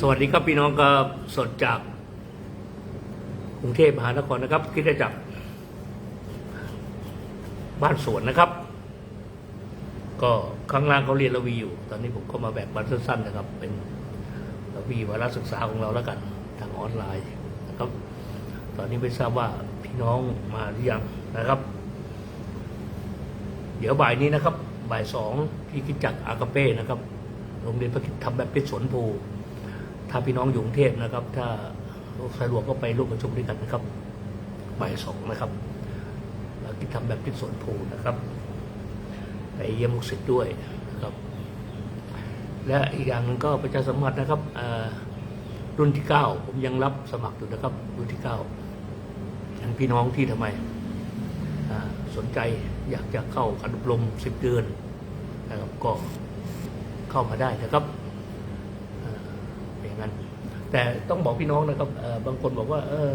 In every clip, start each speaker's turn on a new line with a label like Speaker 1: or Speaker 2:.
Speaker 1: สวัสดีครับพี่น้องก็สดจากกรุงเทพมหานครนะครับ คิดได้จากบ้านสวนนะครับ ก็ข้างล่างเขาเรียนระวีอยู่ ตอนนี้ผมก็มาแบกบันสั้นๆนะครับ เป็นระวีวารศึกษาของเราแล้วกัน ทางออนไลน์นะครับ ตอนนี้ไม่ทราบว่าพี่น้องมาหรือยังนะครับ เดี๋ยวบ่ายนี้นะครับ บ่ายสองที่คิดจักอากาเป้นะครับโรงเรียนพระคิดทำแบบเพิษสวนภู ถ้าพี่น้องอยู่กรุงเทพนะครับ ถ้าสะดวกก็ไปร่วมประชุมด้วยกันนะครับบ่ายสองนะครับคิดทำแบบพิษสวนภูนะครับ ไปเยี่ยมลูกศิษย์ด้วยนะครับ และอีกอย่างหนึ่งก็ประชาสัมพันธ์นะครับอ่ารุ่นที่เก้าผมยังรับสมัครอยู่นะครับ รุ่นที่เก้ายังพี่น้องที่ทำไมอ่าสนใจอยากจะเข้าการอบรมสิบเดือนนะครับก็เข้ามาได้นะครับ อย่างนั้น แต่ต้องบอกพี่น้องนะครับบางคนบอกว่า เออ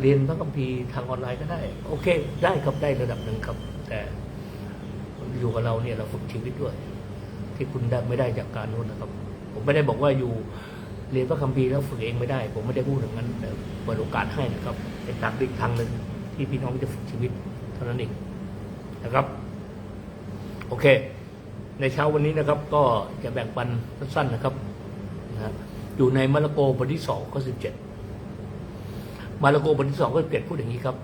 Speaker 1: เรียนพระคัมภีร์ทางออนไลน์ก็ได้ โอเค ได้ครับได้ระดับหนึ่งครับ แต่อยู่กับเราเนี่ยเราฝึกชีวิตด้วย ที่คุณได้ไม่ได้จากการนู้นนะครับ ผมไม่ได้บอกว่าอยู่เรียนพระคัมภีร์แล้วฝึกเองไม่ได้ ผมไม่ได้พูดอย่างนั้นเปิดโอกาสให้นะครับเป็นทางอีกทางหนึ่งที่พี่น้องจะฝึกชีวิตเท่านั้นเองนะครับ โอเค ในเช้าวันนี้นะครับ ก็จะแบ่งปันสั้นๆนะครับนะฮะ อยู่ในมาระโกบทที่สองข้อสิบเจ็ดมาระโกบทที่สองข้อสิบเจ็ดพูดอย่างนี้ครับ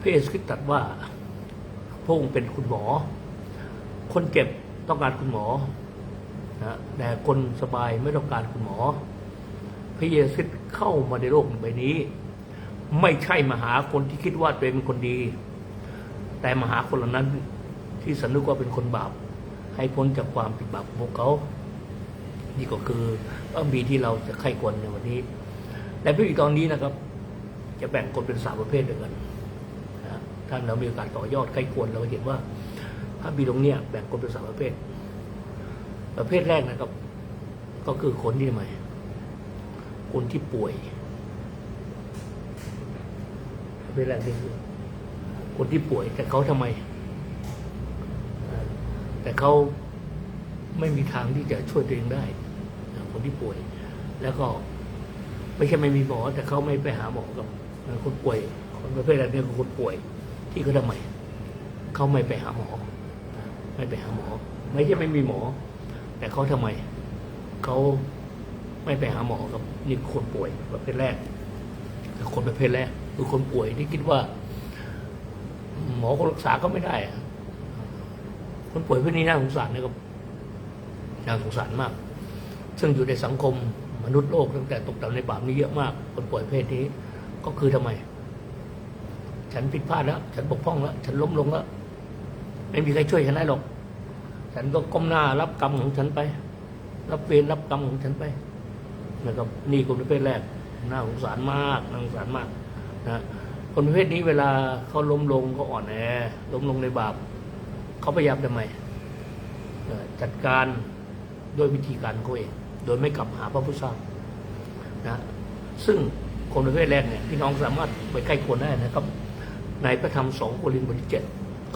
Speaker 1: พระเยซูคริสต์ตรัสว่าพระองค์เป็นคุณหมอ คนเจ็บต้องการคุณหมอนะแต่คนสบายไม่ต้องการคุณหมอ พระเยซูคริสต์เข้ามาในโลกใบนี้ ไม่ใช่มาหาคนที่คิดว่าตัวเองเป็นคนดี แต่มาหาคนเหล่านั้นที่สนึกว่าเป็นคนบาป ให้พ้นจากความผิดบาปของพวกเขา นี่ก็คือพระบีที่เราจะไข้ควรในวันนี้และพระอีกตอนนี้นะครับ จะแบ่งคนเป็นสามประเภทด้วยกันนะท่าเรามีโอกาสต่อยอดไข้ควรเราเห็นว่าพระบีตรงเนี้ยแบ่งคนเป็นสามประเภท ประเภทแรกนะครับ ก็คือคนที่ทำไมคนที่ป่วยประเภทแรกนี่คือคนที่ป่วยแต่เขาทำไม แต่เขาไม่มีทางที่จะช่วยตัวเองได้ ที่ป่วย แล้วก็ไม่ใช่ไม่มีหมอ แต่เขาไม่ไปหาหมอกับคนป่วย คนประเภทแรกนี่คือคนป่วย ที่เขาทำไมเขาไม่ไปหาหมอ ไม่ไปหาหมอ ไม่ใช่ไม่มีหมอ แต่เขาทำไมเขาไม่ไปหาหมอกับนี่คนป่วยประเภทแรกคนประเภทแรกคือคนป่วยที่คิดว่า หมอก็รักษาก็ไม่ได้คนป่วยพวกนี้น่าสงสารนะครับน่าสงสารมาก ซึ่งอยู่ในสังคมมนุษย์โลกตั้งแต่ตกต่ำในบาปนี้เยอะมาก คนป่วยเพศนี้ก็คือทำไม ฉันผิดพลาดแล้ว ฉันบกพร่องแล้ว ฉันล้มลงแล้ว ไม่มีใครช่วยฉันได้หรอก ฉันก็ก้มหน้ารับกรรมของฉันไป รับเวรรับกรรมของฉันไปนะครับนี่คนประเภทแรกน่าสงสารมากน่าสงสารมากนะคนประเภทนี้เวลาเขาล้มลงเขาอ่อนแอล้มลงในบาปเขาพยายามทำไมจัดการด้วยวิธีการเขาเอง โดยไม่กลับหาพระพุทธเจ้านะซึ่งคนประเภทแรกเนี่ยพี่น้องสามารถไปใกล้ควรได้นะครับ ในพระธรรมสองโครินธ์บทที่เจ็ด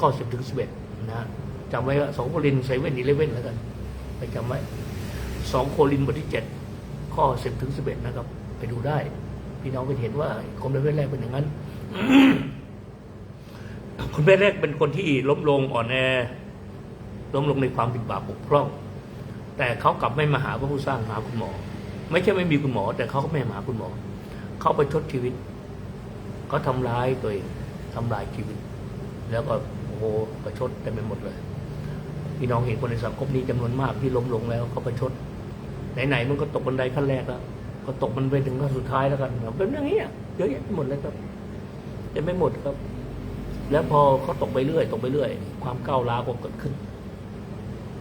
Speaker 1: ข้อสิบถึงสิบเอ็ดนะจำไว้ว่าสองโครินธ์เซเว่นอีเลเว่นแล้วกันไปจำไว้สองโครินธ์บทที่เจ็ดข้อสิบถึงสิบเอ็ดนะครับ ไปดูได้ พี่น้องก็เห็นว่าคนประเภทแรกเป็นอย่างนั้นคนประเภทแรกเป็นคนที่ล้มลงอ่อนแอล้มลงในความผิดบาปบกพร่อง แต่เขากลับไม่มาหาพระผู้สร้างหาคุณหมอ ไม่ใช่ไม่มีคุณหมอ แต่เขาก็ไม่มาหาคุณหมอ เขาไปชดชีวิต เขาทำร้ายตัวเองทำลายชีวิต แล้วก็โอ้โหประชดเต็มไปหมดเลยพี่น้องเห็นคนในสังคมนี้จำนวนมากที่ล้มลงแล้วเขาประชดไหนๆมันก็ตกบันไดขั้นแรกแล้วก็ตกมันไปถึงขั้นสุดท้ายแล้วกันเป็นอย่างนี้เยอะแยะไปหมดเลยครับเต็มไม่หมดครับ แล้วพอเขาตกไปเรื่อยตกไปเรื่อย ความก้าวร้าวก็เกิดขึ้น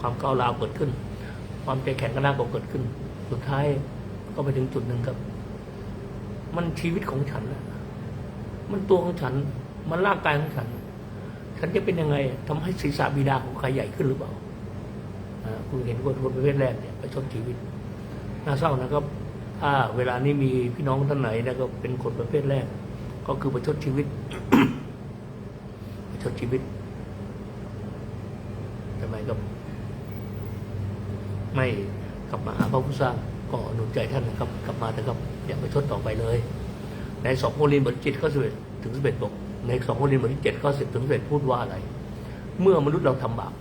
Speaker 1: ความก้าวร้าวเกิดขึ้น ความใจแข็งกระด้าก็เกิดขึ้น สุดท้ายก็ไปถึงจุดหนึ่งครับ มันชีวิตของฉันนะมันตัวของฉัน มันร่างกายของฉัน ฉันจะเป็นยังไงทำให้ศีรษะบิดาของใครใหญ่ขึ้นหรือเปล่าอ่าคุณเห็นคนคนประเภทแรกเนี่ยไปชดชีวิตน่าเศร้านะครับ ถ้าเวลานี้มีพี่น้องท่านไหนนะก็เป็นคนประเภทแรก ก็คือประชดชีวิตประชดชีวิตทำไมก็ ไม่กลับมาหาพระผู้สร้างก็หนุนใจท่านนะครับ กลับมาเถอะครับอย่าไปทดต่อไปเลย ในสองโครินธ์บทที่เจ็ดข้อสิบเอ็ดถึงสิบเอ็ดบอกในสองโครินธ์บทที่เจ็ดข้อสิบถึงสิบเอ็ดพูดว่าอะไร เมื่อมนุษย์เราทำบาป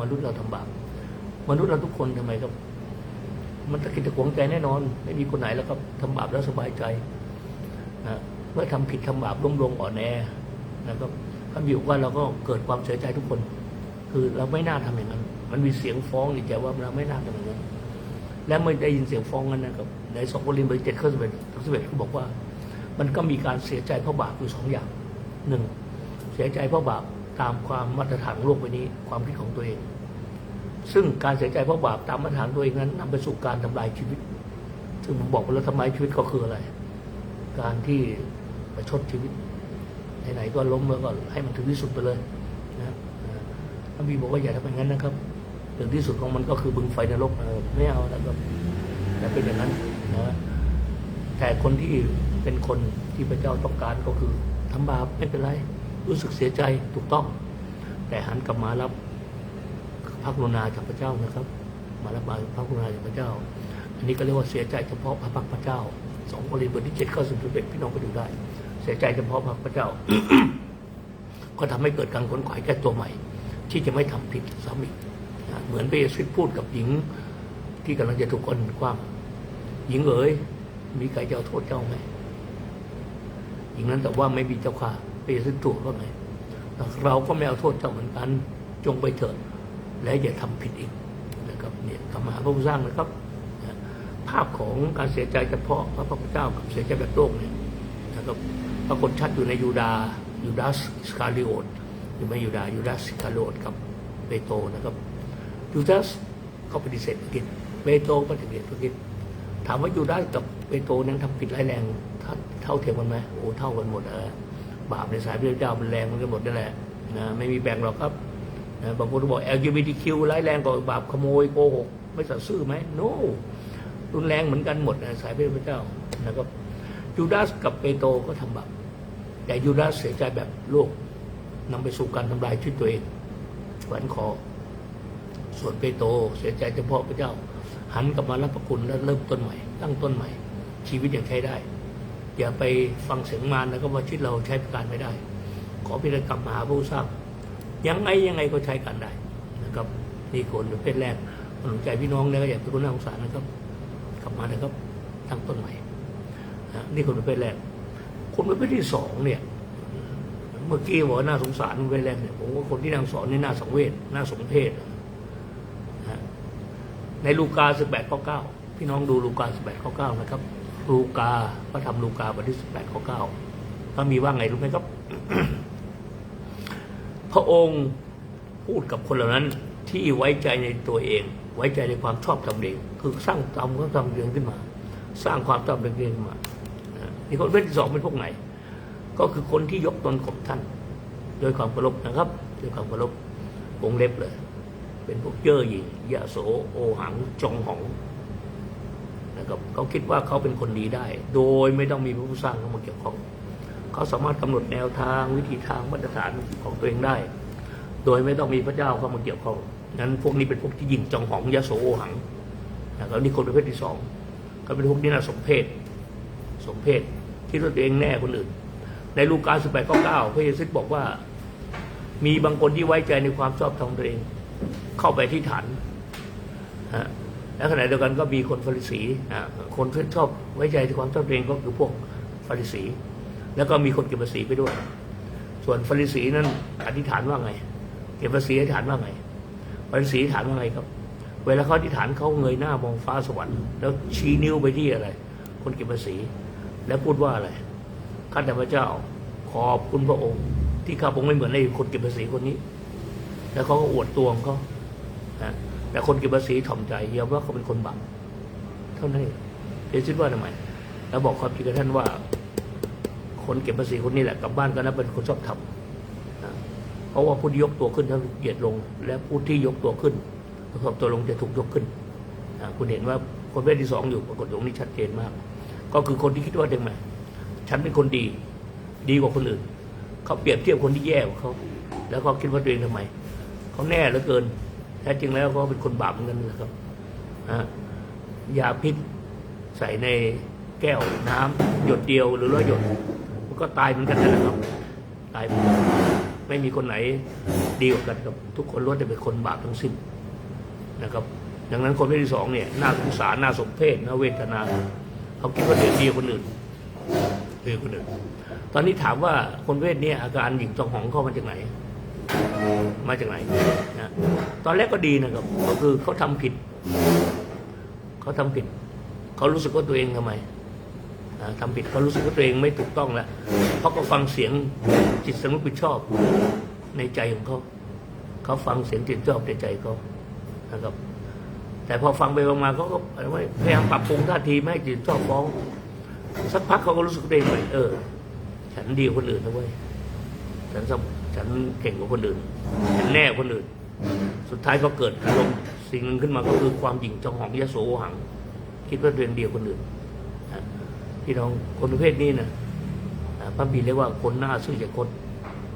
Speaker 1: มนุษย์เราทำบาปมนุษย์เราทุกคนทำไมครับ มันตะกิดตะขวงใจแน่นอน ไม่มีคนไหนแล้วครับทำบาปแล้วสบายใจนะเมื่อทำผิดทำบาปล้มลงอ่อนแอนะครับคำอยู่ว่าเราก็เกิดความเสียใจทุกคน คือเราไม่น่าทำอย่างนั้น มันมีเสียงฟ้องในใจว่าเราไม่น่าทำอย่างนั้นและเมื่อได้ยินเสียงฟ้องนั้นนะครับในสองโคริบทเจ็ดข้อสิบเอ็ดถึงสิบเอ็ดเขาบอกว่า มันก็มีการเสียใจเพราะบาปอยู่สองอย่างหนึ่งเสียใจเพราะบาปตามความมาตรฐานโลกใบนี้ ความคิดของตัวเอง ซึ่งการเสียใจเพราะบาปตามมาตรฐานตัวเองนั้นนำไปสู่การทำลายชีวิต ซึ่งผมบอกไปแล้วทำลายชีวิตก็คืออะไร การที่ประชดชีวิตไหนๆก็ล้มแล้วก็ให้มันถึงที่สุดไปเลยนะครับพระบีบอกว่าอย่าทำอย่างนั้นนะครับ ถึงที่สุดของมันก็คือบึงไฟนรกไม่เอาแล้วก็อย่เป็นอย่างนั้นนะแต่คนที่เป็นคนที่พระเจ้าต้องการก็คือทำบาปไม่เป็นไร รู้สึกเสียใจถูกต้อง แต่หันกลับมารับพระกรุณาจากพระเจ้านะครับ มารับบาพระกรุณาจากพระเจ้า อันนี้ก็เรียกว่าเสียใจเฉพาะพระพักตร์พระเจ้าสองโคริบทที่เจ็ดข้อสิบเอ็ดพี่น้องไปดูได้ เสียใจเฉพาะพระพระเจ้า ก็ทำให้เกิดการขนขวายแก้ตัวใหม่ ที่จะไม่ทำผิดซ้ำอีก เหมือนพระเยซูพูดกับหญิงที่กำลังจะถูกคนคว้าหญิงเอ๋ยมีใครจะเอาโทษเจ้าไหมหญิงนั้นแต่ว่าไม่มีเจ้าค่ะพระเยซูตรัวว่าไงเราก็ไม่เอาโทษเจ้าเหมือนกัน จงไปเถิดและอย่าทำผิดอีกนะครับเนี่ยกลับมาหาพระผู้สร้างนะครับ ภาพของการเสียใจเฉพาะพระพุทธเจ้ากับเสียใจแบบโลกเนี่ยนะครับปรากฏชัดอยู่ในยูดาห์ยูดาสสคาริโอตหรือไม่ยูดาห์ยูดาสสคาริโอตกับเปโตนะครับ ยูดาสเขาปฏิเสธพรกิจเปโตรปฏิเสธพรกิจถามว่ายูดาสกับเปโตรนั้นทำผิดร้ายแรงเท่าเทียมกันไหมโอ้เท่ากันหมดเออบาปในสายพระเจ้ามันแรงมันกันหมดนั่นแหละนะไม่มีแบ่งหรอกครับนะบางคนก็บอก LGBTQ ร้ายแรงกว่าบาปขโมยโกหกไม่สัตย์ซื่อไหม no รุนแรงเหมือนกันหมดนะสายพระเจ้านะครับยูดาสกับเปโตรก็ทำบาปแต่ยูดาสเสียใจแบบโลกนำไปสู่การทำลายชีวิตตัวเองแขวนคอ ส่วนเปโตเสียใจเฉพาะพระเจ้า หันกลับมารับพระคุณและเริ่มต้นใหม่ ตั้งต้นใหม่ ชีวิตอยังใช้ได้ อย่าไปฟังเสียงมารแล้วก็ว่าชีวิตเราใช้การไม่ได้ ขอพิจารณากลับมาหาผู้สร้างยังไงยังไงก็ใช้กันได้นะครับนี่คนประเภทแรกสนใจพี่น้องแล้วก็อยากเป็นคนน่าสงสารนะครับ กลับมานะครับตั้งต้นใหม่นี่คนประเภทแรกคนประเภทที่สองเนี่ยเมื่อกี้บอกว่าน่าสงสารประเภทแรกเนี่ยผมว่าคนที่นางสอนนี่น่าสังเวชน่าสมเพชนะ ในลูกาสิบแปดข้อเก้าพี่น้องดูลูกาสิบแปดข้อเก้านะครับ ลูกาพระธรรมลูกาบทที่สิบแปดข้อเก้าก็มีว่าไงรู้ไหมครับ พระองค์พูดกับคนเหล่านั้น ที่ไว้ใจในตัวเอง ไว้ใจในความชอบธรรมเองคือสร้างตามความชอบธรรมเองขึ้นมา สร้างความชอบธรรมเองขึ้นมานะนี่คนเภทที่สองเป็นพวกไหน ก็คือคนที่ยกตนข่มท่าน โดยความเคารพนะครับโดยความเคารพวงเล็บเลย เป็นพวกเย่อหยิ่งยะโสโอหังจองหองนะครับเขาคิดว่าเขาเป็นคนดีได้ โดยไม่ต้องมีพระผู้สร้างเข้ามาเกี่ยวข้องเขาสามารถกำหนดแนวทางวิธีทางมาตรฐานของตัวเองได้ โดยไม่ต้องมีพระเจ้าเข้ามาเกี่ยวข้องนั้นพวกนี้เป็นพวกที่ยิงจองหองยะโสโอหังนะครับนี่คนประเภทที่สองก็เป็นพวกที่น่าสมเพศสมเพศคิดว่ตัวเองแน่คนอื่น ในลูกาสิบแปดข้อเก้าพระเยซูบอกว่า มีบางคนที่ไว้ใจในความชอบธรรมตัวเอง เข้าไปที่ฐานฮะและขณะเดียวกันก็มีคนฟาริสีคนที่ชอบไว้ใจในความชอบตัวเองก็คือพวกฟาริสี แล้วก็มีคนเก็บภาษีไปด้วย ส่วนฟาริสีนั้นอธิษฐานว่าไง เก็บภาษีอธิษฐานว่าไงฟาริสีอธิษฐานว่าไงครับ เวลาเขาอธิษฐานเขาเงยหน้ามองฟ้าสวรรค์แล้วชี้นิ้วไปที่อะไร คนเก็บภาษี แล้วพูดว่าอะไรข้าแต่พระเจ้าขอบคุณพระองค์ ที่ข้าพงไม่เหมือนในคนเก็บภาษีคนนี้ แล้วเขาก็อวดตัวของเขา นะแต่คนเก็บภาษีถ่อมใจยอมว่าเขาเป็นคนบาปเท่านั้นเองเดี๋ยวคิดว่าทำไมแล้วบอกความจริงกับท่านว่า คนเก็บภาษีคนนี้แหละกลับบ้านก็นับเป็นคนชอบทำนะเพราะว่าผู้ที่ยกตัวขึ้นถ้าเหยียดลง และผู้ที่ยกตัวขึ้นประกอบตัวลงจะถูกยกขึ้นนะคุณเห็นว่าคนเภทที่สองอยู่ปรากฏตรงนี้ชัดเจนมาก ก็คือคนที่คิดว่าเด็กไหมฉันเป็นคนดี ดีกว่าคนอื่นเขาเปรียบเทียบคนที่แย่กว่าเขาแล้วเขาคิดว่าตัวเองทำไมเขาแน่เหลือเกิน แท้จริงแล้วเขาเป็นคนบาปเหมือนกันนะครับยาพิษใส่ในแก้วน้ำหยดเดียวหรือร้อยหยด มันก็ตายเหมือนกันนั่นแหละครับ ตายเหมือนกันไม่มีคนไหนดีกว่ากันครับ ทุกคนล้วนแต่เป็นคนบาปทั้งสิ้นนะครับ ดังนั้นคนเภทที่สองเนี่ยน่าสงสารน่าสมเพชน่าเวทนาเขาคิดว่าเดือดดีกว่าคนอื่นเดีกว่าคนอื่น ตอนนี้ถามว่าคนเวทเนี้อาการหญิงจองหองเข้ามาจากไหน มาจากไหนนะตอนแรกก็ดีนะครับ ก็คือเขาทำผิด เขาทำผิด เขารู้สึกว่าตัวเองทำไมอ่าทำผิดเขารู้สึกว่าตัวเองไม่ถูกต้องแล้วเขาก็ฟังเสียงจิตสำนึกผิดชอบในใจของเขา เขาฟังเสียงจิตชอบในใจเขานะครับ แต่พอฟังไปฟังมาเขาก็พยายามปรับปรุงท่าทีไม่ให้จิตชอบฟ้อง สักพักเขาก็รู้สึกตัวเองเลยเออ ฉันดีกว่าคนอื่นนะเว้ยฉันสำ ฉันเก่งกว่าคนอื่นฉันแน่กว่าคนอื่น สุดท้ายก็เกิดอารมณ์สิ่งหนึ่งขึ้นมาก็คือความหยิ่งจองหองยโสหัง คิดว่าตัวเองเดียวคนอื่นพี่น้องคนประเภทนี้นะพระบีเรียกว่าคนหน้าซื่อใจคด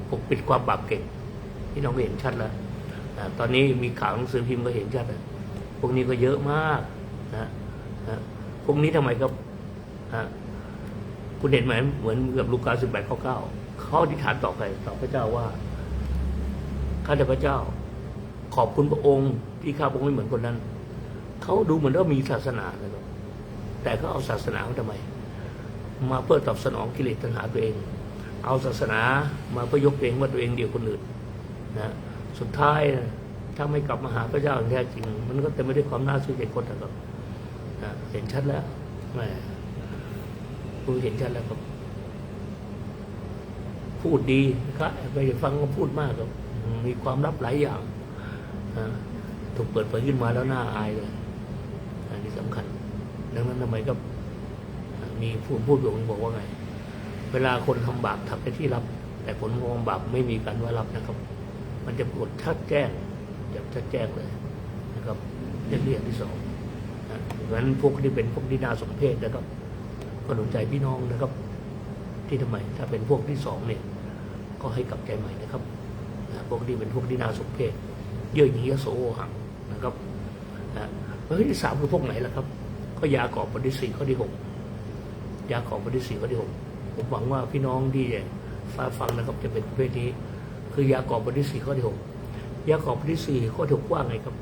Speaker 1: ปกปิดความบาปเก่งพี่น้องเห็นชัดแล้วตอนนี้มีข่าวหนังสือพิมพ์ก็เห็นชัดแล้วพวกนี้ก็เยอะมากนะพวกนี้ทำไมครับ คุณเห็นไหมเหมือนกับลูกาสิบแปดข้อเก้าเขาอธิษฐานต่อใครต่อพระเจ้าว่าข้าแต่พระเจ้า ขอบคุณพระองค์ที่ข้าพระองค์ไม่เหมือนคนนั้นเขาดูเหมือนว่ามีศาสนานะครับแต่เขาเอาศาสนาเขาทำไม มาเพื่อตอบสนองกิเลสตัณหาตัวเอง เอาศาสนามาเพื่อยกตัวเองว่าตัวเองเดียวคนอื่นนะสุดท้ายนะถ้าไม่กลับมาหาพระเจ้าอย่างแท้จริง มันก็เต็มไปด้วยความน่าซื่อใจคนนะครับเห็นชัดแล้วแหม คุณเห็นชัดแล้วครับ พูดดีครับไปฟังก็พูดมากครับ มีความลับหลายอย่างถูกเปิดเผยขึ้นมาแล้วน่าอายเลยอันนี้สำคัญ ดังนั้นทำไมก็มีพูดพูดอยู่บอกว่าไง เวลาคนทำบาปทำไปที่รับ แต่ผลของความบาปไม่มีการว่ารับนะครับ มันจะกดชัดแจ้งจะชัดแจ้งเลยนะครับเรื่องนี้อย่างที่สองนะเพราะฉะนั้นพวกที่เป็นพวกที่น่าสมเพชนะครับ ก็หนุนใจพี่น้องนะครับ ที่ทำไมถ้าเป็นพวกที่สองเนี่ยก็ให้กลับใจใหม่นะครับนะพวกที่เป็นพวกที่น่าสมเพชเยอหยิ่งยโสโอหังนะครับนะแล้วที่สามคือพวกไหนล่ะครับ ก็ยากอบบทที่สี่ข้อที่หกยากอบบทที่สี่ข้อที่หกผมหวังว่าพี่น้องที่ฟังฟังนะครับ จะเป็นประเภทนี้ คือยากอบบทที่สี่ข้อที่หกยากอบบทที่สี่ข้อที่หกว่าไงครับ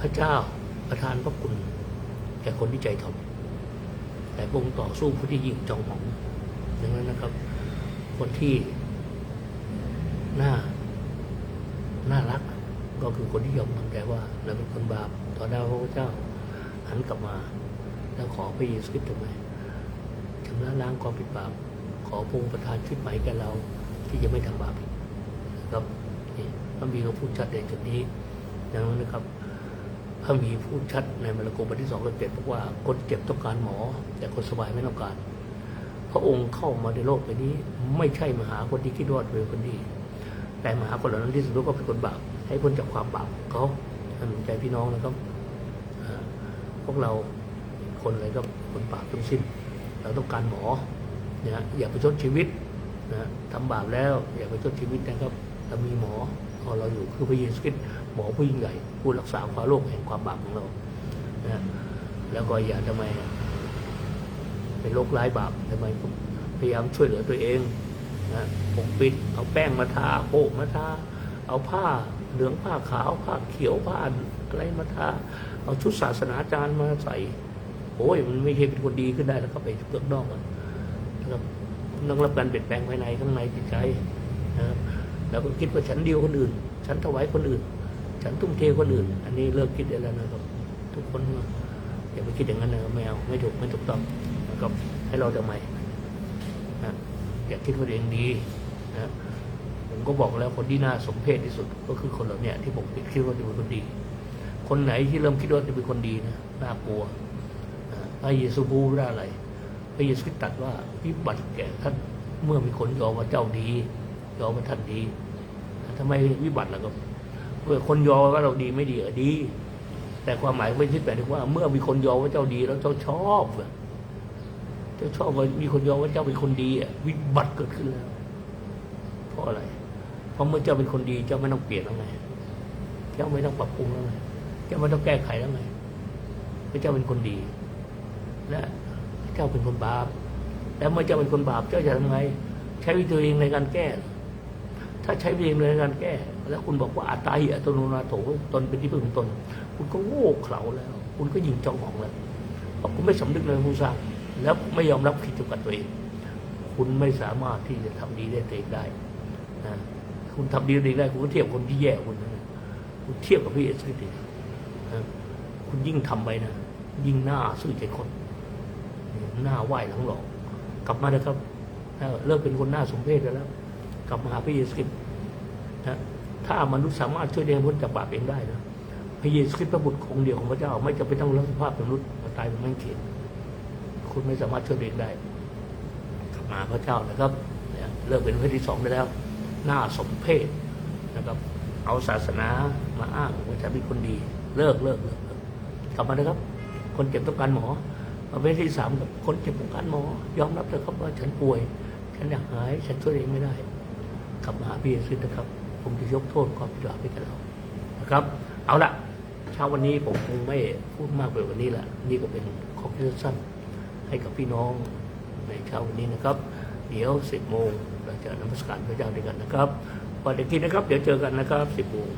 Speaker 1: พระเจ้าประทานพระคุณ แก่คนที่ใจถ่อมแต่พงต่อสู้ผู้ที่ยิ่งจองหองดังนั้นนะครับ คนที่น่าน่ารัก ก็คือคนที่ยอมทำใจว่าเราเป็นคนบาปต่อหน้าพระเจ้าหันกลับมา แล้วขอพระเยซูคริสต์ทำไมชำระล้างความผิดบาปขอพงประทานชีวิตใหม่แก่เราที่จะไม่ทำบาปครับนี่พระบีเขาพูดชัดในจุดนี้ดังนั้นนะครับ พระมีพูดชัดในมาระโกบทที่สองเจ็ดบอกว่าคนเจ็บต้องการหมอ แต่คนสบายไม่ต้องการ พระองค์เข้ามาในโลกใบนี้ ไม่ใช่มาหาคนที่คิดว่าเป็นคนดี แต่มาหาคนเหล่านั้นที่สุดก็เป็นคนบาปให้พ้นจากความบาปเขาท่านใจพี่น้องนะครับพวกเราคนอะไรก็คนบาปทั้งสิ้น เราต้องการหมอนะอย่าไปชดชีวิตนะทำบาปแล้วอย่าไปชดชีวิตนะครับเรามีหมอรอเราอยู่คือพระเยซูคริสต์ หมอผู้ยิ่งใหญ่ผู้รักษาความโรคแห่งความบาปของเรานะแล้วก็อย่าทำไมเป็นโรคร้ายบาปทำไมพยายามช่วยเหลือตัวเองนะปกปิดเอาแป้งมาทาโปะมาทาเอาผ้าเหลืองผ้าขาวผ้าเขียวผ้าอะไรมาทาเอาชุดศาสนาจารย์มาใส่โอ้ยมันไม่ใช่เป็นคนดีขึ้นได้แล้วก็ไปเปลือกนอกอะนะครับต้องรับการเปลี่ยนแปลงภายในข้างในจิตใจนะครับแล้วก็คิดว่าฉันเดียวคนอื่น ฉันถวายคนอื่น ฉันทุ่มเทคนอื่น อันนี้เลิกคิดได้แล้วนะครับ ทุกคนอย่าไปคิดอย่างนั้นนะครับไม่เอาไม่ถูกไม่ถูกต้องนะครับให้เราทำไมนะอย่าคิดว่าตัวเองดีนะผมก็บอกแล้วคนที่น่าสมเพชที่สุด ก็คือคนเหล่าเนี้ที่ผมคิดว่าจะเป็นคนดี คนไหนที่เริ่มคิดว่าจะเป็นคนดีนะน่ากลัวอ่าพระเยซูพูดว่าอะไรพระเยซูคริสต์ตรัสว่าวิบัติแก่ท่านเมื่อมีคนยอมว่าเจ้าดียอมว่าท่านดีทำไมวิบัติล่ะครับ เมื่อคนยอมว่าเราดีไม่ดีเออดี แต่ความหมายไม่ใช่แปลว่า เมื่อมีคนยอมว่าเจ้าดีแล้วเจ้าชอบเจ้าชอบว่ามีคนยอมว่าเจ้าเป็นคนดีอะวิบัติเกิดขึ้นแล้วเพราะอะไร เพราะเมื่อเจ้าเป็นคนดี เจ้าไม่ต้องเปลี่ยนแล้วไงเจ้าไม่ต้องปรับปรุงแล้วไงเจ้าไม่ต้องแก้ไขแล้วไงเวระเจ้าเป็นคนดี และพระเจ้าเป็นคนบาปแล้วเมื่อเจ้าเป็นคนบาปเจ้าจะทำไง ใช้วิธีตัวเองในการแก้ ถ้าใช้วิธีในการแก้ แล้วคุณบอกว่าอัตตาหิอัตโนนาโถตนเป็นที่พึ่งตน คุณก็โง่เขลาแล้ว คุณก็ยิงจองหองแล้วเพราะคุณไม่สำนึกในผู้สร้างแล้วไม่ยอมรับผิดกับตัวเอง คุณไม่สามารถที่จะทำดีได้ตัวเองได้นะคุณทำดีได้ตัวเองได้คุณก็เทียบคนที่แย่คุณนะคุณเทียบกับพระเยซูคริสดินะคุณยิ่งทำไปนะยิ่งหน้าซื่อใจคน หน้าไหว้หลังหลอกกลับมานะครับเลิกเป็นคนหน้าสมเพศแล้ว กลับมาหาพระเยซูคริสต์นะ ถ้ามนุษย์สามารถช่วยเดงพ้นจากบาปเองได้นะพระเยซูคริสต์พระบุตรองค์เดียวของพระเจ้าไม่จำเป็นต้องรับสภาพเป็นมนุษย์มาตายเป็นไม่เขียนคุณไม่สามารถช่วยเด็กได้กลับมาพระเจ้านะครับเลิกเป็นเพศที่สองได้แล้ว หน้าสมเพศนะครับ เอาศาสนามาอ้างว่าฉันเป็นคนดี เลิกเลิกเลิกกลับมานะครับ คนเจ็บต้องการหมอประเภทที่สามกับคนเจ็บต้องการหมอ ยอมรับเลยครับว่าฉันป่วย ฉันอยากหาย ฉันช่วยเองไม่ได้กลับมาหาพี่เยซูนะครับ ผมจะยกโทษความผิดบาปให้กับเรานะครับ เอาละเช้าวันนี้ผมคงไม่พูดมากไปกว่านี้ละนี่ก็เป็นข้อคิดสั้นให้กับพี่น้องในเช้าวันนี้นะครับ เดี๋ยวสิบโมงเราจะนมัสการพระเจ้าด้วยกันนะครับวันเด็กที่นะครับ เดี๋ยวเจอกันนะครับสิบโมง